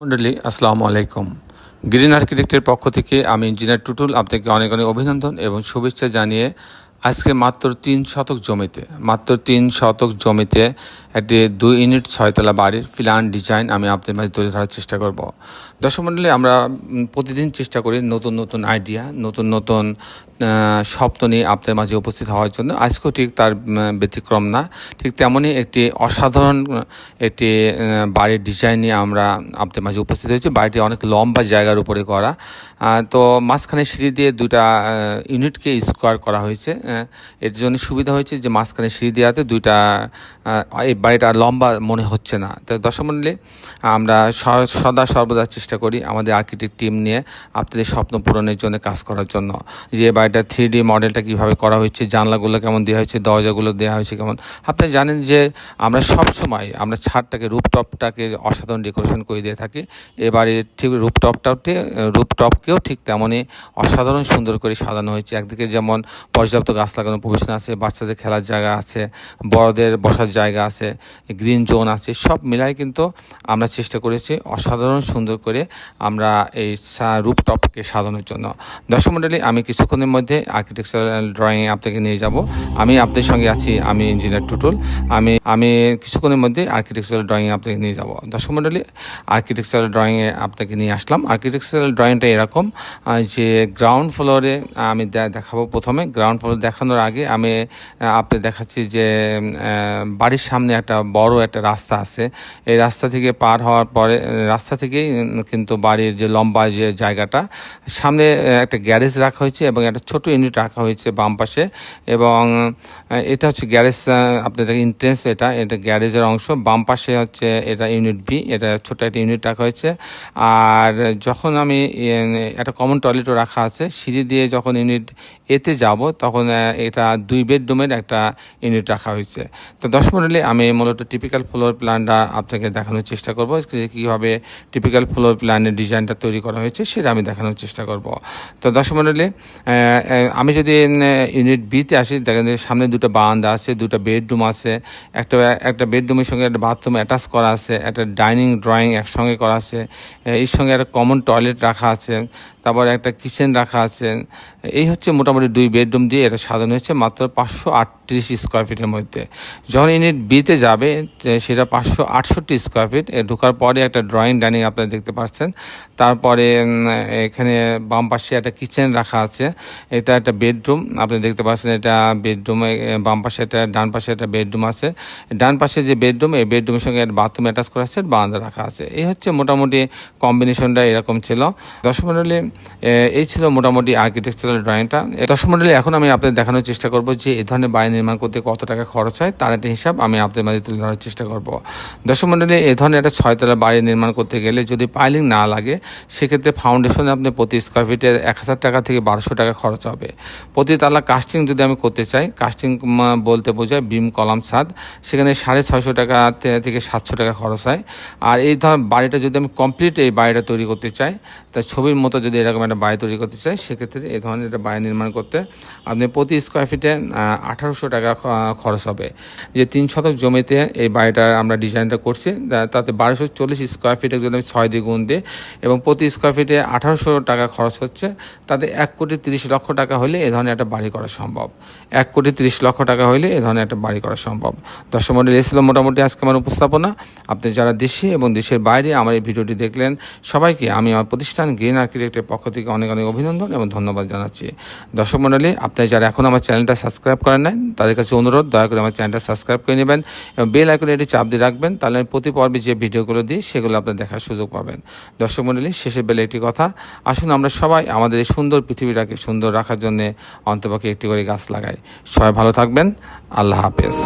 মন্ডলী, আসসালামু আলাইকুম। গ্রিন আর্কিটেক্টের পক্ষ থেকে আমি ইঞ্জিনিয়ার টুটুল আপনাকে অনেক অনেক অভিনন্দন এবং শুভেচ্ছা জানিয়ে আজকে মাত্র তিন শতক জমিতে, মাত্র তিন শতক জমিতে একটি দুই ইউনিট ছয়তলা বাড়ির প্ল্যান ডিজাইন আমি আপনাদের মাঝে তৈরি ধরার চেষ্টা করব। দর্শক মণ্ডলী, আমরা প্রতিদিন চেষ্টা করি নতুন নতুন আইডিয়া নতুন নতুন স্বপ্ন নিয়ে আপনাদের মাঝে উপস্থিত হওয়ার জন্য। আজকেও ঠিক তার ব্যতিক্রম না। ঠিক তেমনই একটি অসাধারণ একটি বাড়ির ডিজাইন নিয়ে আমরা আপনাদের মাঝে উপস্থিত হয়েছি। বাড়িটি অনেক লম্বা জায়গার উপরে করা। তো মাঝখানে সিঁড়ি দিয়ে দুইটা ইউনিটকে স্কোয়ার করা হয়েছে। এর জন্য সুবিধা হয়েছে যে মাঝখানে সিঁড়ি দেওয়াতে দুইটা বাড়িটা লম্বা মনে হচ্ছে না। তো দর্শক আমরা সদা সর্বদা চেষ্টা করি আমাদের আর্কিটেক্ট টিম নিয়ে আপনাদের স্বপ্ন পূরণের জন্য কাজ করার জন্য। যে বাড়িটা থ্রি ডি মডেলটা কীভাবে করা হয়েছে, জানলাগুলো কেমন দেওয়া হয়েছে, দরজাগুলো দেওয়া হয়েছে কেমন, আপনি জানেন যে আমরা সব সময় আমরা ছাদটাকে রুপটপটাকে অসাধারণ ডেকোরেশন করে দিয়ে থাকি। এবারে ঠিক রুপটপটাও রুপটপকেও ঠিক তেমনই অসাধারণ সুন্দর করে সাজানো হয়েছে। একদিকে যেমন পর্যাপ্ত গাছ লাগানো প্রভিশন আছে, বাচ্চাদের খেলার জায়গা আছে, বড়দের বসার জায়গা আছে গ্রিন জোন আছে, সব মিলাই কিন্তু আমরা চেষ্টা করেছি অসাধারণ সুন্দর করে আমরা এই রুপটপকে সাজানোর জন্য। দর্শক মণ্ডলী, আমি কিছুক্ষণের মধ্যে আর্কিটেকচারাল ড্রয়িং আপনাকে নিয়ে যাব। আমি আপনাদের সঙ্গে আছি, আমি ইঞ্জিনিয়ার টুটুল। আমি আমি কিছুক্ষণের মধ্যে আর্কিটেকচারাল ড্রয়িং আপনাকে নিয়ে যাব। দর্শক মণ্ডলী আর্কিটেকচারাল ড্রয়িংয়ে আপনাকে নিয়ে আসলাম। আর্কিটেকচারাল ড্রয়িংটা এরকম যে গ্রাউন্ড ফ্লোরে আমি দেখাবো প্রথমে। গ্রাউন্ড ফ্লোর দেখানোর আগে আমি আপনি দেখাচ্ছি যে বাড়ির সামনে একটা বড় একটা রাস্তা আছে। এই রাস্তা থেকে পার হওয়ার পরে, রাস্তা থেকেই কিন্তু বাড়ির যে লম্বা যে জায়গাটা, সামনে একটা গ্যারেজ রাখা হয়েছে এবং একটা ছোট ইউনিট রাখা হয়েছে বাম পাশে এবং এটা হচ্ছে গ্যারেজ আপনাদের ইন্ট্রেন্স এটা এটা গ্যারেজের অংশ। বাম পাশে হচ্ছে এটা ইউনিট বি এটা ছোট একটা ইউনিট রাখা হয়েছে। আর যখন আমি একটা কমন টয়লেটও রাখা আছে, সিঁড়ি দিয়ে যখন ইউনিট এতে যাব, তখন এটা দুই বেডরুমের একটা ইউনিট রাখা হয়েছে। তো দশ মিনিটে আমি মূলত টিপিক্যাল ফ্লোর প্ল্যানটা আপনাকে দেখানোর চেষ্টা করব কীভাবে টিপিক্যাল ফ্লোর প্ল্যানের ডিজাইনটা তৈরি করা হয়েছে সেটা আমি দেখানোর চেষ্টা করব। তো দশ মিনিটে আমি যদি ইউনিট বিতে আসি, দেখেন সামনে দুটো বারান্দা আছে, দুটো বেডরুম আছে, একটা একটা বেডরুমের সঙ্গে একটা বাথরুম অ্যাটাচ করা আছে, একটা ডাইনিং ড্রয়িং একসঙ্গে করা আছে, এর সঙ্গে একটা কমন টয়লেট রাখা আছে তারপর একটা কিচেন রাখা আছে। এই হচ্ছে মোটামুটি দুই বেডরুম দিয়ে এটা সাজানো হয়েছে, মাত্র পাঁচশো আটত্রিশ স্কোয়ার ফিটের মধ্যে। যখন ইউনিট বিতে যাবে সেটা পাঁচশো আটষট্টি স্কোয়ার ফিট ঢোকার পরে একটা ড্রয়িং ডাইনিং আপনারা দেখতে পাচ্ছেন। তারপরে এখানে বাম পাশে একটা কিচেন রাখা আছে, এটা একটা বেডরুম, আপনি দেখতে পাচ্ছেন এটা বেডরুমে বাম পাশে একটা, ডান পাশে একটা বেডরুম আছে। ডান পাশে যে বেডরুম, এই বেডরুমের সঙ্গে একটা বাথরুম অ্যাটাচ করা আছে, বারান্দা রাখা আছে। এই হচ্ছে মোটামুটি কম্বিনেশনটা এরকম ছিল। দর্শক মণ্ডলী এই ছিল মোটামুটি আর্কিটেকচারাল ড্রয়িংটা দর্শক মণ্ডলী, এখন আমি আপনাদের দেখানোর চেষ্টা করব যে এই ধরনের বাড়ি নির্মাণ করতে কত টাকা খরচ হয়, তার একটা হিসাব আমি আপনাদের মাঝে তুলে ধরার চেষ্টা করব। দর্শক মণ্ডলী এই ধরনের একটা ছয়তলা বাড়ি নির্মাণ করতে গেলে যদি পাইলিং না লাগে, সেক্ষেত্রে ফাউন্ডেশনে আপনি প্রতি স্কোয়ার ফিটে এক হাজার টাকা থেকে বারোশো টাকা খরচ হবে। প্রতি তালা কাস্টিং যদি আমি করতে চাই কাস্টিং বলতে বোঝায় বিম কলাম ছাদ, সেখানে সাড়ে ছয়শো টাকা থেকে সাতশো টাকা খরচ হয়। আর এই ধরনের বাড়িটা যদি আমি কমপ্লিট এই বাড়িটা তৈরি করতে চাই, তা ছবির মতো যদি এরকম একটা বাড়ি তৈরি করতে চাই, সেক্ষেত্রে এই ধরনের একটা বাড়ি নির্মাণ করতে আপনি প্রতি স্কোয়ার ফিটে আঠারোশো টাকা খরচ হবে। যে তিন শতক জমিতে এই বাড়িটার আমরা ডিজাইনটা করছি তাতে বারোশো চল্লিশ স্কোয়ার ফিটে যদি আমি ছয় দিয়ে গুণ দিই এবং প্রতি স্কোয়ার ফিটে আঠারোশো টাকা খরচ হচ্ছে, তাতে এক কোটি তিরিশ লক্ষ টাকা হলে এ ধরনের একটা বাড়ি করা সম্ভব। এক কোটি তিরিশ লক্ষ টাকা হলে এ ধরনের একটা বাড়ি করা সম্ভব। দর্শক মন্ডলী এ ছিল মোটামুটি আজকে আমার উপস্থাপনা। আপনি যারা দেশে এবং দেশের বাইরে আমার এই ভিডিওটি দেখলেন, সবাইকে আমি আমার প্রতিষ্ঠান গ্রিন আর্কিটেক্টের পক্ষ থেকে অনেক অনেক অভিনন্দন এবং ধন্যবাদ জানাচ্ছি। দর্শক মন্ডলী, আপনি যারা এখন আমার চ্যানেলটা সাবস্ক্রাইব করেন নাই, তাদের কাছে অনুরোধ, দয়া করে আমার চ্যানেলটা সাবস্ক্রাইব করে নেবেন এবং বেল আইকনে এটি চাপ দিয়ে রাখবেন, তাহলে আমি প্রতি পর্বে যে ভিডিওগুলো দিই, সেগুলো আপনার দেখার সুযোগ পাবেন। দর্শক মন্ডলী, শেষের বেলে একটি কথা, আসুন আমরা সবাই আমাদের এই সুন্দর পৃথিবীটাকে সুন্দর রাখার জন্য অন্তপক্ষে একটি করে গাছ লাগাই। সবাই ভালো থাকবেন, আল্লাহ হাফেজ।